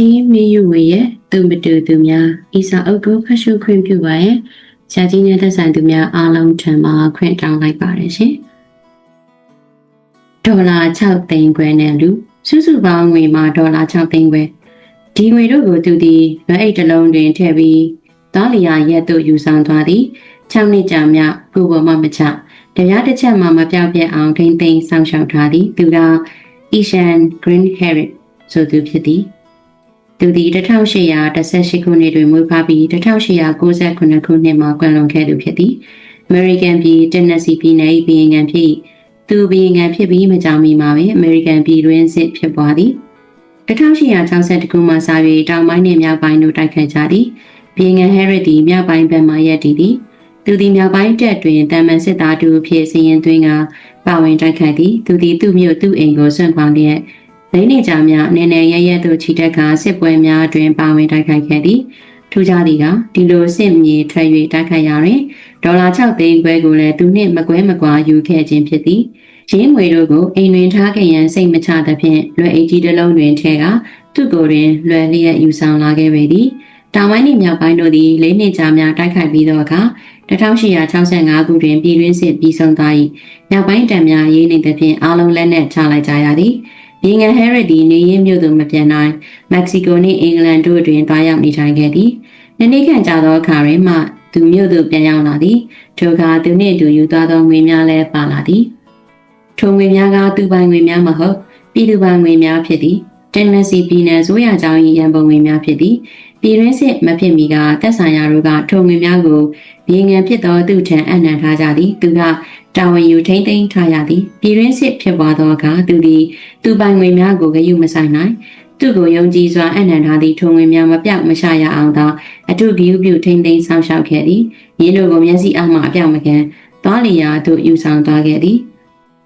ကြီးမင်းယူဝေရဲ့သူမတူသူများဤစာအုပ်ကိုဖတ်ရှုခွင့်ပြုပါရဲ့ဆရာကြီးနဲ့သက်ဆိုင်သူများအားလုံးထံမှခွင့်တောင်းလိုက်ပါတယ်ရှင်ဒေါ်လာ6သိန်းခွဲနဲ့လူစုစုပေါင်းငွေမှာဒေါ်လာ6သိန်းခွဲဒီငွေတို့ကိုသူသည်လွယ်အိတ်တစ်လုံးတွင်ထည့်ပြီးသားလျာရက်သို့ယူဆောင်သွားသည်6နှစ်ကြာမြကိုပေါ်မှမချတရားတစ်ချက်မှမပြောက်ပြက်အောင်ထိမ့်သိမ်းဆောင်ရှောက်ထားသည်သူက Ishan Green Herrick ဆိုသူဖြစ်သည် သူသည်1818ခုနှစ်တွင်မွေးဖွားပြီး1898ခုနှစ်မှာကွယ်လွန်ခဲ့သူဖြစ်သည် American ပြည် Tennessee ပြည်နယ်၏ပြည်ငံဖြစ်သူပြည်ငံဖြစ်ပြီးမကြောင်မီမှာပင် American ပြည်တွင်စစ်ဖြစ်ပွားသည်1862ခုမှစ၍တောင်ပိုင်းနှင့်မြောက်ပိုင်းတို့တိုက်ခိုက်ကြသည်ပြည်ငံ Harris သည်မြောက်ပိုင်းဘက်မှရပ်တည်သည်သူသည်မြောက်ပိုင်းတပ်တွင်တာမန်စစ်သားတူအဖြစ်စီရင်သွင်းကပါဝင်တိုက်ခိုက်သည်သူသည်သူ့မြို့သူ့အိမ်ကိုဆွန့်ခွာလျက် လိမ့်နေကြများအနေနဲ့ရရဲသို့ခြိတက်ကစစ်ပွဲများတွင်ပါဝင်တိုက်ခိုက်ခဲ့သည်ထူးခြားသည်ကဒီလိုစစ်မြေထွက်၍တိုက်ခိုက်ရာတွင်ဒေါ်လာ6သိန်းခွဲကိုလည်းသူနှင့်မကွဲမကွာယူခဲ့ခြင်းဖြစ်သည်ရင်းငွေတို့ကိုအိမ်တွင်ထားခဲ့ရန်စိတ်မချသဖြင့်လွယ်အိတ်ကြီးတစ်လုံးတွင်ထဲကသူ့ကိုယ်တွင်လွယ်လျက်ယူဆောင်လာခဲ့ပေသည်တောင်ပိုင်းနှင့်မြောက်ပိုင်းတို့သည်လေးနှစ်ကြာများတိုက်ခိုက်ပြီးသောအခါ1865ခုတွင်ပြည်တွင်းစစ်ပြီးဆုံးသွား၏မြောက်ပိုင်းတပ်များရေးနေသဖြင့်အားလုံးလက်နက်ချလိုက်ကြရသည် မြေငန်ဟဲရစ်ဒီနေရင်းမြို့သို့မပြန်နိုင်မက္ကဆီကိုနှင့်အင်္ဂလန်တို့တွင်တွားရောက်နေထိုင်ခဲ့သည်နှစ်နှစ်ခန့်ကြာသောအခါတွင်မှသူမြို့သို့ပြန်ရောက်လာသည်ထိုအခါသူနှင့်အတူယူသွားသောငွေများလည်းပါလာသည်ထိုငွေများကသူပိုင်ငွေများမဟုတ်ပြည်သူပိုင်ငွေများဖြစ်သည်တန်နစီပြည်နယ်ဆိုရကြောင်း၏ရန်ပုံငွေများဖြစ်သည်ပြည်တွင်းစစ်မဖြစ်မီကတက်ဆိုင်ရာတို့ကထိုငွေများကို မြေငံဖြစ်သောသူထံအနှံထားကြသည်သူကတာဝန်ယူထိမ့်သိမ်းထားရသည်ပြည်တွင်းစစ်ဖြစ်ပွားသောအခါသူသည်သူပိုင်ငွေများကိုဂရုမဆိုင်နိုင်သူကိုယုံကြည်စွာအနှံထားသည့်ထိုငွေများမပြောက်မရှာရအောင်သောအထုဂရုပြုထိမ့်သိမ်းဆောင်ရှောက်ခဲ့သည်ရင်းတို့ကိုမျက်စိအောက်မှအပြောက်မကန်သွားလျာသို့ယူဆောင်သွားခဲ့သည်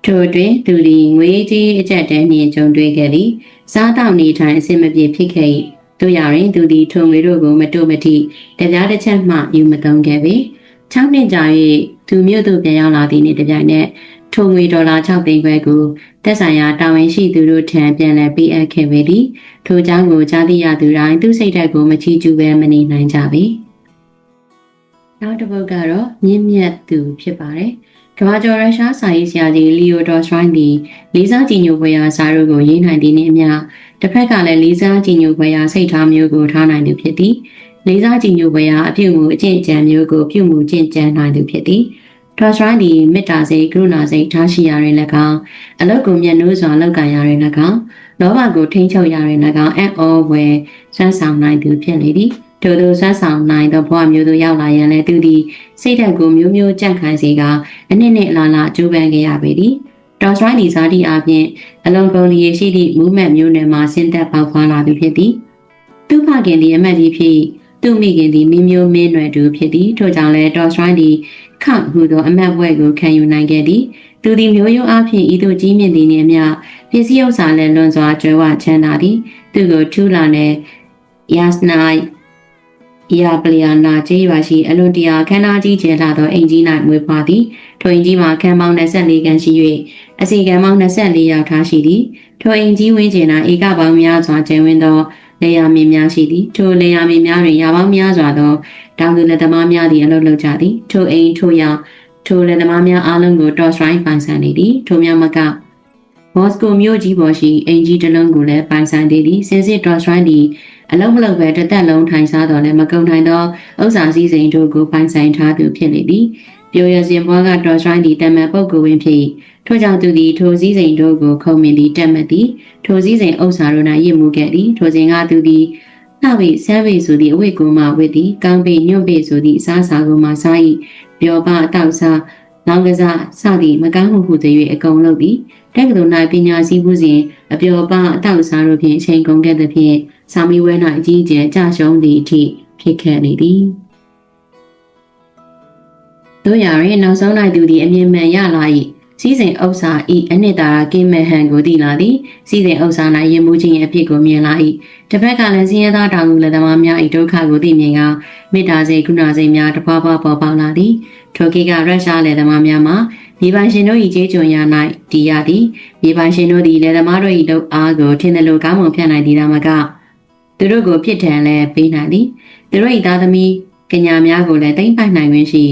ထို့တွင်သူသည်ငွေကြီးအကျက်တန်းနှင့်ကြုံတွေ့ခဲ့သည်စားတောက်နေထိုင်အဆင်မပြေဖြစ်ခဲ့၏ တို့ရရင်သူသည်ထုံငွေတို့ကိုမတုမတိတပြားတစ်ချက်မှယူမသုံးခဲ့ပေ6နှစ်ကြာ၍သူမြို့သို့ပြန်ရောက်လာသည့်နေ့တစ်ပြိုင်နက်ထုံငွေဒေါ်လာ6သိန်းခွဲကိုသက်ဆိုင်ရာတာဝန်ရှိသူတို့ထံပြန်လည်ပေးအပ်ခဲ့ပေသည်ထို့ကြောင့်ကိုကြားသိရသူတိုင်းသူစိတ်ဓာတ်ကိုမချီးကျူးဘဲမနေနိုင်ကြပေနောက်တစ်ပုဒ်ကတော့မြင့်မြတ်သူဖြစ်ပါတယ်ကမ္ဘာကျော်ရုရှားစာရေးဆရာကြီးလီယိုဒေါ်စရိုင်းသည်လေးစားကြည်ညိုဖွယ်ရာစာရုပ်ကိုရေးနိုင်သည်နှင့်အမျှ တစ်ဖက်ကလည်းလေးစားကြည်ညိုဖွယ်ရာစိတ်ထားမျိုးကိုထားနိုင်သူဖြစ်သည်လေးစားကြည်ညိုဖွယ်ရာအပြုအမူအကျင့်ကြံမျိုးကိုပြုမှုကျင့်ကြံနိုင်သူဖြစ်သည်ဒေါ်စရိုင်းသည်မေတ္တာစိတ်ကရုဏာစိတ်ထားရှိရာတွင်၎င်းအလုတ်ကိုမျက်နှိုးစွာလောက်ကန်ရာတွင်၎င်းလောဘကိုထိန်းချုပ်ရာတွင်၎င်းအံ့ဩဝယ်စွမ်းဆောင်နိုင်သူဖြစ်လေသည်ထို့သောဆွမ်းဆောင်နိုင်သောဘဝမျိုးသို့ရောက်လာရန်လည်းသူသည်စိတ်ဓာတ်ကိုမျိုးမျိုးကြန့်ခိုင်းစေကအနှစ်နှစ်အလားလားအကျိုးပန်းခဲ့ရပေသည် ဒေါ်စရိုင်းဒီဇာတိအပြင်အလွန်ကုန်လျက်ရှိသည့်မူးမတ်မျိုးနယ်မှာဆင်းသက်ပေါက်ဖွာလာသူဖြစ်သည်သူဖခင်သည်အမတ်ကြီးဖြစ်သူမိခင်သည်မိမျိုးမင်းနွယ်သူဖြစ်သည်ထို့ကြောင့်လည်းဒေါ်စရိုင်းသည်ခန့်မှုသောအမတ်ဘွဲ့ကိုခံယူနိုင်ခဲ့သည်သူသည်မျိုးရိုးအဖြစ်ဤသို့ကြီးမြင့်သည်နှင့်အမျှပစ္စည်းဥစ္စာလည်းလွန်စွာကျွဲဝချမ်းသာသည်သူကိုထူလာနှင့်ယာစနိုင်။ယာပလျာနာကျေးရွာရှိအလွန်တရာခမ်းနားကြီးကျယ်လာသောအိမ်ကြီး၌မွေးဖွားသည်။ထိုအိမ်ကြီးမှာခန်းပေါင်း24ခန်းရှိ၍ အစီကံပေါင်း24ရာထားရှိသည်။ထိုအိမ်ကြီးဝင်းကျင်၌ဧကပေါင်းများစွာကျယ်ဝန်းသောလေယာမင်းများရှိသည်။ထိုလေယာမင်းများတွင်ရာပေါင်းများစွာသောတောင်သူလက်သမားများသည်အလုပ်လုပ်ကြသည်။ထိုအိမ်ထိုရာထိုလက်သမားများအားလုံးကိုတော့စရိုင်းပိုင်ဆိုင်နေသည်။ထိုများမကမော်စကိုမြို့ကြီးပေါ်ရှိအင်ဂျီတလုံးကိုလည်းပိုင်ဆိုင်သေးသည်စင်စစ်ဒေါ်စရိုင်းသည်အလုံးမလုံးပဲတစ်သက်လုံးထိုင်စားတော်လည်းမကုန်နိုင်သောဥစ္စာစည်းစိမ်တို့ကိုပိုင်ဆိုင်ထားသူဖြစ်လေသည် ပြိုရစင်ဘွားကဒေါ်စရိုင်းသည်တမန်ပုဂ္ဂိုလ်ဝင်ဖြစ်ထို့ကြောင့်သူသည်ထိုစည်းစိမ်တို့ကိုခုံမြင်သည်တက်မှတ်သည်ထိုစည်းစိမ်ဥစ္စာတို့၌ရစ်မှုခဲ့သည်ထိုစဉ်ကသူသည်နှဝိဆဲဝိဆိုသည့်အဝိကိုမှဝိသည်ကောင်းပေညွန့်ပေဆိုသည့်အစားအစာကိုမှစား၏ပျော်ပအတောက်စားလောင်ကစားစသည့်မကောင်းမှုဟုသည်၍အကုန်လုပ်သည်တက္ကသိုလ်၌ပညာစည်းမှုစဉ်အပျော်ပအတောက်စားတို့ဖြင့်အချိန်ကုန်ခဲ့သဖြင့်စာမီဝဲ၌အကြီးအကျယ်ကြရှုံးသည့်အထိဖြစ်ခဲ့နေသည် တို့ရရင်နောက်ဆုံး၌သူသည်အမြင်မှန်ရလာ၏စီးစိမ်ဥစ္စာဤအနှစ်သာရကိမဟန်ကိုသိလာသည်စီးစိမ်ဥစ္စာ၌ရင်မှုချင်းအဖြစ်ကိုမြင်လာ၏တစ်ဖက်ကလည်းစင်းရဲသားတောင်သူလက်သမားများ၏ဒုက္ခကိုသိမြင်ကမေတ္တာစိတ်ကုဏစိတ်များတပွားပွားပေါ်ပေါက်လာသည်ထိုကိကရုရှားလက်သမားများမှာမြေပိုင်ရှင်တို့၏ကျေးကျွန်ရ၌တည်ရသည်မြေပိုင်ရှင်တို့သည်လက်သမားတို့၏လုပ်အားကိုထင်သလိုကောင်းမွန်ဖြန့်နိုင်သည်သာမကတသူတို့ကိုပြစ်ဒဏ်လည်းပေးနိုင်သည်သူတို့၏သားသမီးကညာများကိုလည်းတိမ့်ပိုက်နိုင်ခွင့်ရှိ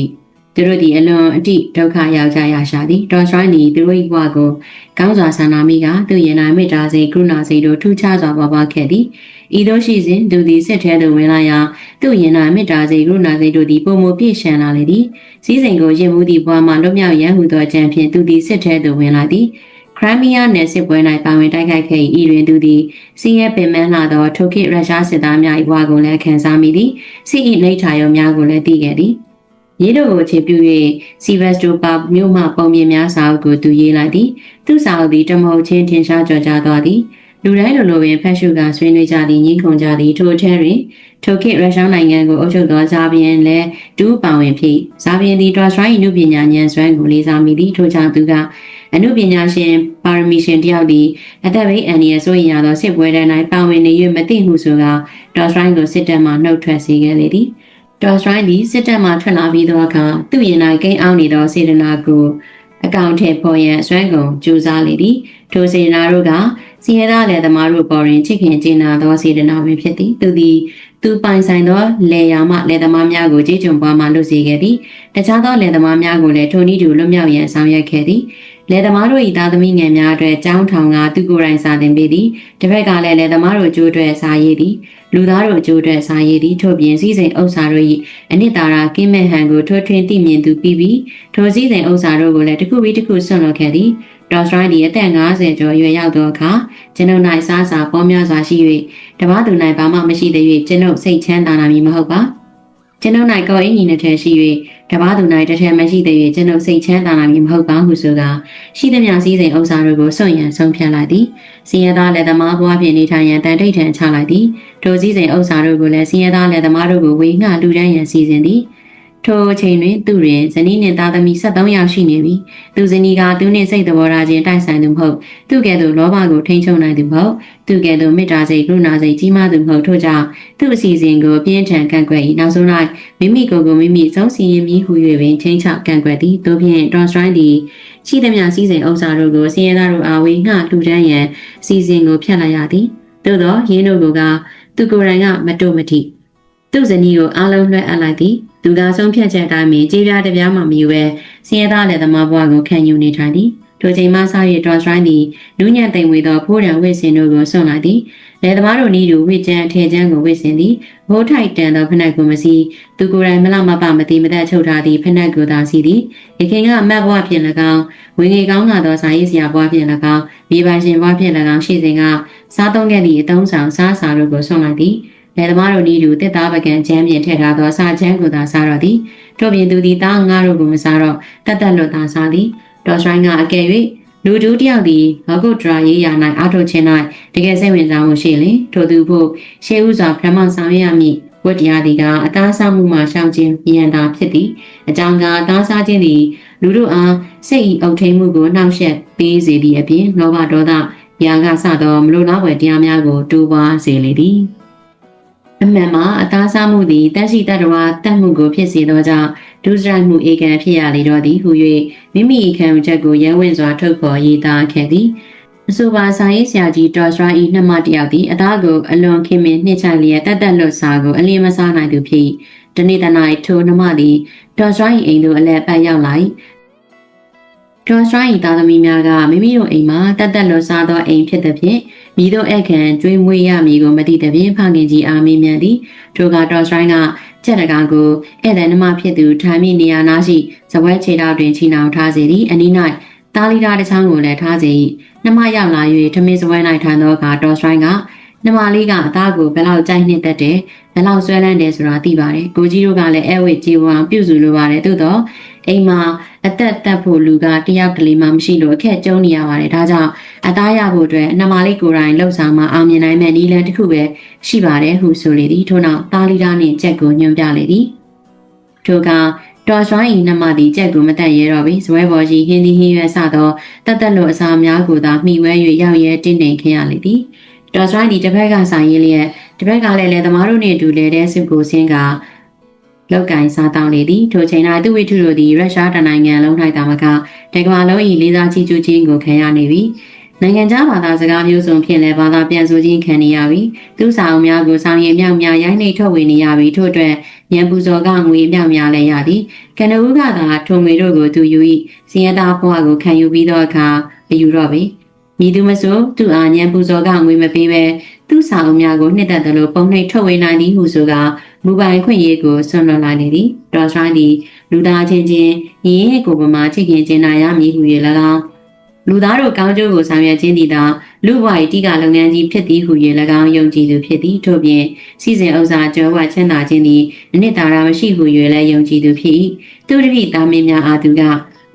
သူတို့သည်အလွန်အတိဒုက္ခရောက်ကြရရှာသည်ဒေါ်စရိုင်းသည်သူတို့၏ဘဝကိုကောင်းစွာဆန္ဒမိကသူရင်နာမေတ္တာစိတ်ကရုဏာစိတ်တို့ထူးခြားစွာပေါ်ပေါက်ခဲ့သည်ဤသို့ရှိစဉ်သူသည်စစ်ထဲသို့ဝင်လာရာသူရင်နာမေတ္တာစိတ်ကရုဏာစိတ်တို့သည်ပုံမပြည့်ရှံလာလေသည်စည်းစိမ်ကိုရင်မှုသည့်ဘဝမှလွတ်မြောက်ရန်ဟူသောကြံဖြင့်သူသည်စစ်ထဲသို့ဝင်လာသည်ခရမီးယားနယ်စစ်ပွဲ၌ပါဝင်တိုက်ခိုက်ခဲ့၏ဤတွင်သူသည်စီးရဲပင်မန်းလာသောထိုခေတ်ရုရှားစစ်သားများ၏ဘဝကိုလည်းခံစားမိသည်စီ၏လိထာယုံများကိုလည်းသိခဲ့သည် ရေးတို့ကိုအခြေပြု၍စီဗက်စတိုပါမြို့မှပုံမြင်များစာအုပ်ကိုသူရေးလိုက်သည်သူစာအုပ်သည်တမဟုတ်ချင်းထင်ရှားကြော်ကြားသွားသည်လူတိုင်းလိုလိုပင်ဖက်ရှုကဆွေးနွေးကြသည်ညှိခုန်ကြသည်ထိုထဲတွင်ထိုခေတ်ရုရှားနိုင်ငံကိုအုပ်ချုပ်သောဇာဘီယန်လည်းတူးပါဝင်ဖြစ်ဇာဘီယန်သည်ဒရစရိုင်းနုပညာဉာဏ်စွမ်းကိုလေးစားမိသည်ထို့ကြောင့်သူကအနုပညာရှင်ပါရမီရှင်တယောက်သည်အသက်ဘေးအန္တရာယ်ဆိုရင်ရသောစစ်ပွဲတန်း၌ပါဝင်နေ၍မသိမှုဆိုကဒေါ်စရိုင်းကိုစစ်တပ်မှနှုတ်ထွက်စေခဲ့လေသည် ဒေါ်စရိုင်းသည်စစ်တပ်မှထွက်လာပြီးသောအခါသူ့ရင်၌ကိန်းအောင်နေသောစေတနာကိုအကောင့်ထဲပေါ်ရန်အစွမ်းကုန်ကြိုးစားလေသည်ထိုစေတနာတို့ကစီရသားလည်းသမားတို့ပေါ်တွင်ချစ်ခင်ကျင်နာသောစေတနာပင်ဖြစ်သည်သူသည်သူပိုင်ဆိုင်သောလေယာမှလေသမားများကိုကြေးကျွန်ပွားမှလွတ်စေခဲ့သည်တခြားသောလေသမားများကိုလည်းထိုနည်းတူလွတ်မြောက်ရန်ဆောင်ရွက်ခဲ့သည် လေသမားတို့၏သားသမီးငယ်များအတွက်ကြောင်းထောင်ကသူကိုယ်တိုင်စာသင်ပေးသည်တစ်ဖက်ကလည်းလေသမားတို့ကျိုးအတွက်စာရေးသည်လူသားတို့ကျိုးအတွက်စာရေးသည်ထို့ပြင်စည်းစိမ်ဥစ္စာတို့၏အနှစ်သာရကင်းမဲ့ဟန်ကိုထွထွင်းသိမြင်သူပြီးပြီးထိုစည်းစိမ်ဥစ္စာတို့ကိုလည်းတစ်ခုပြီးတစ်ခုဆွန့်လွတ်ခဲ့သည်ဒေါ်စရိုင်းဒီအသက်50ကျော်ရွယ်ရောက်သောအခါကျွန်ုပ်၌စားစာပေါများစွာရှိ၍တပားသူ၌ဘာမှမရှိသေး၍ကျွန်ုပ်စိတ်ချမ်းသာနိုင်မည်မဟုတ်ပါ ကျွန်ုပ်၌ကောင်းအင်းကြီးနှစ်ထည်ရှိ၍တပားသူ၌တစ်ထည်မရှိသေး၍ကျွန်ုပ်စိတ်ချမ်းသာနိုင်မည်မဟုတ်ပါဟုဆိုကာရှိသမျှစည်းစိမ်ဥစ္စာတို့ကိုစွန့်ရန်ဆုံးဖြတ်လိုက်သည်စင်ရသားလက်သမားဘွားဖြင့်နေထိုင်ရန်တန်ထိတ်ထန်ချလိုက်သည်ထိုစည်းစိမ်ဥစ္စာတို့ကိုလည်းစင်ရသားလက်သမားတို့ကိုဝေငှလူတန်းရန်စီစဉ်သည် ထိုအချိန်တွင်သူတွင်ဇနီးနှင့်သားသမီး73ယောက်ရှိနေပြီ။သူဇနီးကသူနှင့်စိတ်တော်ရာချင်းတိုက်ဆိုင်သူမဟုတ်။သူကဲ့သို့လောဘကိုထိန်းချုပ်နိုင်သူမဟုတ်။သူကဲ့သို့မေတ္တာစိတ်ကရုဏာစိတ်ကြီးမားသူမဟုတ်ထို့ကြောင့်သူ့အစီအစဉ်ကိုပြင်းထန်ကန့်ကွက်၏နောက်ဆုံး၌မိမိကိုယ်ကိုမိမိဆုံးစီရင်ပြီးဟူ၍ပင်ချင်းချောက်ကန့်ကွက်သည်။သို့ဖြင့်ဒေါ်စရိုင်းသည်ရှိသမျှစီစဉ်ဥစ္စာတို့ကိုစင်ရသားတို့အားဝေငှလှူဒန်းရန်စီစဉ်ကိုဖျက်လိုက်ရသည်။သို့သောရင်းတို့ကသူကိုယ်တိုင်ကမတုမထိသူ့ဇနီးကိုအားလုံးလွှဲအပ်လိုက်သည် သူကဆုံးဖြတ်ချက်အတိုင်းပင်ကြေးပြားတစ်ပြားမှမယူပဲစင်ရသားလည်းသမားဘွားကိုခံယူနေထိုင်သည်ထိုချိန်မှစ၍ဒေါ်စရိုင်းသည်နူးညံ့သိမ်ဝေသောဖိုးရန်ဝိစင်တို့ကိုဆွန့်လိုက်သည်လက်သမားတို့ဤသူဝိကျန်းထေကျန်းကိုဝိစင်သည်ဘိုးထိုက်တန်သောဖနက်ကိုမစီသူကိုယ်တိုင်မလမပမတိမသက်ချုပ်ထားသည့်ဖနက်ကိုသာစီသည်ရခင်ကအမတ်ဘွားဖြင့်၎င်းဝင်းငယ်ကောင်းလာသောစာရေးဆရာဘွားဖြင့်၎င်းမိဘရှင်ဘွားဖြင့်၎င်းရှိစဉ်ကစားသုံးခဲ့သည့်အတုံးဆောင်စားစာတို့ကိုဆွန့်လိုက်သည် လယ်သမားတို့ဤသူတစ်သားပကံချမ်းပြင်ထည့်ထားသောစာချမ်းကိုသာစားတော့သည်တို့ပြင်သူသည်သားငါတို့ကိုမစားတော့တတ်တတ်လွတ်သာစားသည်ဒေါ်စရိုင်းကအကယ်၍လူတူတယောက်သည်ဂဂုတ်ဒရာရေးရာ၌အားထုတ်ခြင်း၌တကယ်စိတ်ဝင်စားမှုရှိလင်ထိုသူဖို့ရှေးဥစွာဗြဟ္မဆောင်ရမည်ဝတ္တရားသည်ကအသားစားမှုမှရှောင်ခြင်းဉာဏ်သာဖြစ်သည်အကြောင်းကအသားစားခြင်းသည်လူတို့အားစိတ်ဤအုပ်ထိန်မှုကိုနှောက်ယှက်ပေးစေသည့်အပြင်လောဘဒေါသရာဂစသောမလိုလားဝယ်တရားများကိုတိုးပွားစေလေသည် အမှန်မှာအသားစားမှုသည်တက်ရှိတတ္တဝါတတ်မှုကိုဖြစ်စေသောကြောင့်ဒုစရိုက်မှုဧကန်ဖြစ်ရလေတော့သည်ဟု၍မိမိခံယူချက်ကိုရဲဝင်စွာထုတ်ဖော်ရေးသားခဲ့သည်အဆိုပါစာရေးဆရာကြီးဒေါ်စရာဤနှမတယောက်သည်အသားကိုအလွန်ခင်မင်နှိမ့်ချလျက်တက်တက်လွတ်စာကိုအလင်းမစားနိုင်သူဖြစ်တနေ့တနေ့ထိုနှမသည်ဒေါ်စရာဤအိမ်သို့အလဲပတ်ရောက်လာ၏ဒေါ်စရာဤသားသမီးများကမိမိတို့အိမ်မှာတက်တက်လွတ်စားသောအိမ်ဖြစ်သည်ဖြင့် မိတို့အခန့်ကျွေးမွေးရမည်ကိုမသိတဲ့ဖြင့်ဖခင်ကြီးအားမေးမြန်းသည်ထိုကဒေါ်စရိုင်းကချက်တကာကိုဧည့်သည်နှမဖြစ်သူထိုင်မိနေရာနာရှိဇပွဲခြေထောက်တွင်ချီနှောင်ထားစေသည်အနီး၌တာလီတာတစ်ချောင်းကိုလည်းထားစေ၏နှမရောက်လာ၍ထမင်းဇပွဲ၌ထိုင်သောအခါဒေါ်စရိုင်းကနှမလေးကအသားကိုဘယ်လောက်ကြိုက်နှစ်သက်တယ်ဘယ်လောက်ဆွဲလန်းတယ်ဆိုတာသိပါတယ်ကိုကြီးတို့ကလည်းအဲဝိကြေဝံပြုစုလိုပါတယ်သို့တော့အိမ်မှာ အသက်တက်ဖို့လူကတယောက်ကလေးမှမရှိလို့အခက်ကြုံနေရပါတယ်ဒါကြောင့်အသားရဖို့အတွက်နှမလေးကိုယ်တိုင်လှုပ်ဆောင်မှအောင်မြင်နိုင်မယ့်နည်းလမ်းတစ်ခုပဲရှိပါတယ်ဟုဆိုလေသည်ထို့နောက်တာလီတာနှင့်ကြက်ကိုညွှန်ပြလေသည်ထိုကတော်စွာဤနှမသည်ကြက်ကိုမတတ်ရဲတော့ပြီဇွဲပေါ်ကြီးဟင်းသည်ဟင်းရွက်စသောတတ်တက်လိုအစာများကိုသာမှီဝဲ၍ရောက်ရဲတင်းနေခဲ့ရလေသည်တော်စွာသည်တစ်ဖက်ကဆိုင်ရင်းလျက်တစ်ဖက်ကလည်းလေသမားတို့နှင့်အတူလေတဲ့စုကိုဆင်းက လောက်ကင်စားတောင်းလေသည်ထိုချိန်၌သူဝိထုတို့သည်ရုရှားတနိုင်ငံလုံး၌တာမကတကမ္ဘာလုံး၏လေးစားချီးကျူးခြင်းကိုခံရနေပြီနိုင်ငံခြားဘာသာစကားမျိုးစုံဖြင့်လည်းဘာသာပြန်ဆိုခြင်းခံနေရပြီသူစာအုပ်များကိုဆောင်ရည်မြောက်များရိုင်းနှိပ်ထုတ်ဝေနေရပြီထို့အတွက်ညံပူဇော်ကငွေမြောက်များလည်းရသည်ကနဦးကသာထုံငွေတို့ကိုသူယူ၏စင်ရသားဘွားကိုခံယူပြီးတော့အခါမယူတော့ပေမည်သူမဆိုသူအားညံပူဇော်ကငွေမပေးပဲသူစာအုပ်များကိုနှစ်သက်သလိုပုံနှိပ်ထုတ်ဝေနိုင်သည်ဟုဆိုက မူပိုင်ခွင့်ရေးကိုဆွံ့လွန်လာနေသည်ဒေါ်စရိုင်းသည်လူသားချင်းချင်းရင်းရဲ့ကိုယ်ပမာချစ်ခင်ခြင်းနာရမည်ဟု၍၎င်းလူသားတို့ကောင်းကျိုးကိုဆောင်ရွက်ခြင်းသည်သာလူ့ဘဝ၏တိကလုပ်ငန်းကြီးဖြစ်သည်ဟု၍၎င်းယုံကြည်သူဖြစ်သည်ထို့ပြင်စီစဉ်ဥစ္စာကြောဝတ်ချမ်းသာခြင်းသည်အနှစ်သာရမရှိဟု၍လည်းယုံကြည်သူဖြစ်၏သူတတိသားမင်းများအားသူက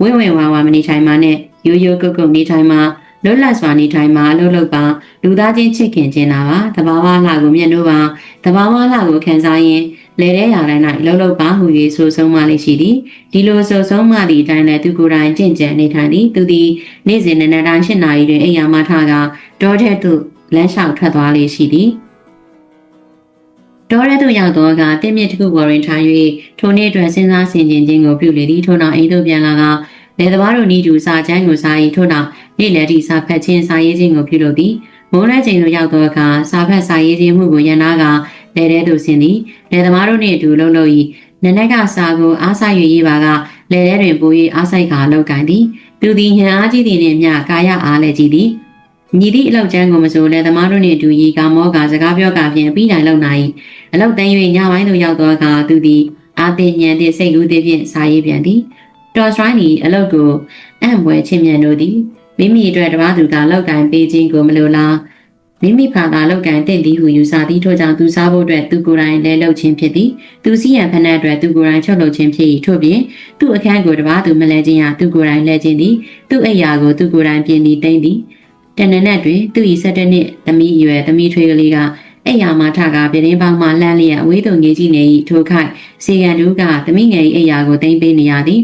ဝင့်ဝင့်ဝါဝါမနေထိုင်မှနဲ့ရိုးရိုးကုတ်ကုတ်နေထိုင်မှလွတ်လပ်စွာနေထိုင်မှအလုပ်လုပ်ပါ လူသားချင်းချစ်ခင်ခြင်းနာပါတဘာဝလှကိုမျက်နှိုးပါတဘာဝလှကိုခံစားရင်လေတဲ့ရာတိုင်း၌လှုပ်လှုပ်ပါဟု၍ဆိုဆုံးမှလေးရှိသည်ဒီလိုဆိုဆုံးမှသည့်အတိုင်းလည်းသူကိုယ်တိုင်ကြင့်ကြံနေထိုင်သည်သူသည်နေ့စဉ်နေ့တိုင်း၈နာရီတွင်အိမ်ယာမှထကဒေါ်တဲ့သို့လမ်းလျှောက်ထွက်သွားလေးရှိသည်ဒေါ်ရဲတို့ရောက်တော့ကတင်းမြစ်တစ်ခုပေါ်တွင်ထိုင်၍ထိုနေ့အတွက်စဉ်းစားဆင်ခြင်ခြင်းကိုပြုလေသည်ထို့နောက်အိမ်သို့ပြန်လာကလေသမားတို့ဤသူစာချမ်းကိုစာရင်ထို့နောက်နေ့လည်သည့်စာဖတ်ခြင်းစာရေးခြင်းကိုပြုလုပ်သည် မိုးလဲချိန်သို့ရောက်တော့အခါစာဖတ်စာရေးခြင်းမှုကိုရန်နာကလဲတဲ့သို့ဆင်းသည်လေသမားတို့နှင့်အတူလှုပ်လှုပ်၏နနက်ကစာကိုအားဆိုင်၍ရေးပါကလဲတဲ့တွင်ပို၍အားဆိုင်ကာလှုပ်ကန်သည်သူသည်ညံအားကြီးသည်နှင့်မျှကာယအားလည်းကြီးသည်ညီသည့်အလောက်ကျန်းကိုမဆိုလဲသမားတို့နှင့်အတူရီကာမောကစကားပြောကဖြင့်ပြီးတိုင်လုံနိုင်အလောက်တန်း၍ညပိုင်းသို့ရောက်တော့အခါသူသည်အာသိညံသည့်စိတ်ကူးသည်ဖြင့်စာရေးပြန်သည်တော်စရိုင်းသည်အလောက်ကိုအံ့ဘွယ်ချင်းမြန်တို့သည် မိမိအတွက်တပားသူကလောက်ကန်ပေးခြင်းကိုမလိုလားမိမိဖာသာလောက်ကန်တင့်သည်ဟုယူဆသည်ထို့ကြောင့်သူစားဖို့အတွက်သူကိုယ်တိုင်လဲလှုပ်ခြင်းဖြစ်သည်သူစီးရန်ဖက်နှက်အတွက်သူကိုယ်တိုင်ချုပ်လုပ်ခြင်းဖြစ်၏ထို့ပြင်သူ့အခန်းကိုတပားသူမလဲခြင်းရသူကိုယ်တိုင်လဲခြင်းသည်သူ့အိယာကိုသူကိုယ်တိုင်ပြင်သည်တိမ့်သည်တနနက်တွင်သူ၏၁၇နှစ်သမီးအရွယ်သမီးထွေးကလေးကအဲ့ယာမှာထကပြတင်းပေါင်းမှလှမ်းလျက်အဝေးသို့ငေးကြည့်နေ၏ထိုခိုက်စီကံတူကသမီးငယ်၏အိယာကိုတိမ့်ပေးနေရသည်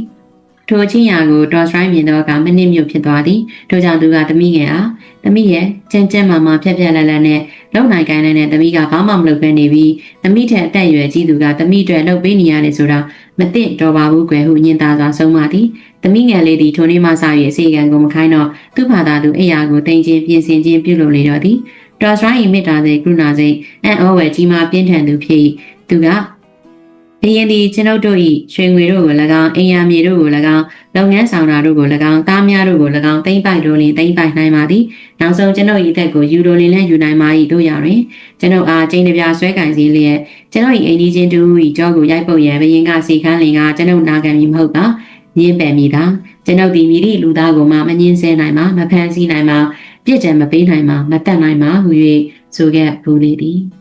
ထိုချင်းရာကိုဒေါ်စရိုင်းမြင်တော့ကမနစ်မြုပ်ဖြစ်သွားသည်ထိုကြောင့်သူကသမီးငယ်အားသမီးရဲ့ကြမ်းကြမ်းမာမာဖြက်ဖြက်လက်လက်နဲ့လုံနိုင်ကိုင်းတဲ့သမီးကဘာမှမလုပ်ဘဲနေပြီးသမီးထက်အသက်အရွယ်ကြီးသူကသမီးအတွက်လှုပ်ပေးနေရတယ်ဆိုတာမသိတော့ပါဘူးကွယ်ဟုညင်သာစွာဆုံးမသည်သမီးငယ်လေးသည်ထိုနေ့မှစ၍အစီကံကိုမခိုင်းတော့သူ့ဘာသာသူအိယာကိုတင်ချင်းပြင်ဆင်ချင်းပြုလုပ်လေတော့သည်ဒေါ်စရိုင်း၏မေတ္တာစိတ်ကရုဏာစိတ်အံ့ဩဝယ်ကြီးမားပြင်းထန်သူဖြစ်၏သူက ဘယင်းဒီကျွန်ုပ်တို့၏ရွှေငွေတို့ကို၎င်းအိမ်ယာမြေတို့ကို၎င်းလုပ်ငန်းဆောင်တာတို့ကို၎င်းတားများတို့ကို၎င်းတိမ့်ပိုက်တို့လင်တိမ့်ပိုက်နိုင်ပါသည်နောက်ဆုံးကျွန်ုပ်၏အသက်ကိုယူလိုလင်လည်းယူနိုင်ပါ၏တို့ရတွင်ကျွန်ုပ်အားကျင်းတပြဆွဲကင်စီလျက်ကျွန်ုပ်၏အိမ်ဒီချင်းတူ၏ကြောကိုရိုက်ပုတ်ရန်ဘယင်းကစီခန်းလင်ကကျွန်ုပ်နာခံမည်မဟုတ်ပါညင်းပယ်မိတာကျွန်ုပ်ဒီမိသည့်လူသားကိုမှမငင်းဆဲနိုင်ပါမဖန်ဆီးနိုင်ပါပြစ်ဒဏ်မပေးနိုင်ပါမတတ်နိုင်ပါဟု၍ဆိုခဲ့ဘူးလေသည်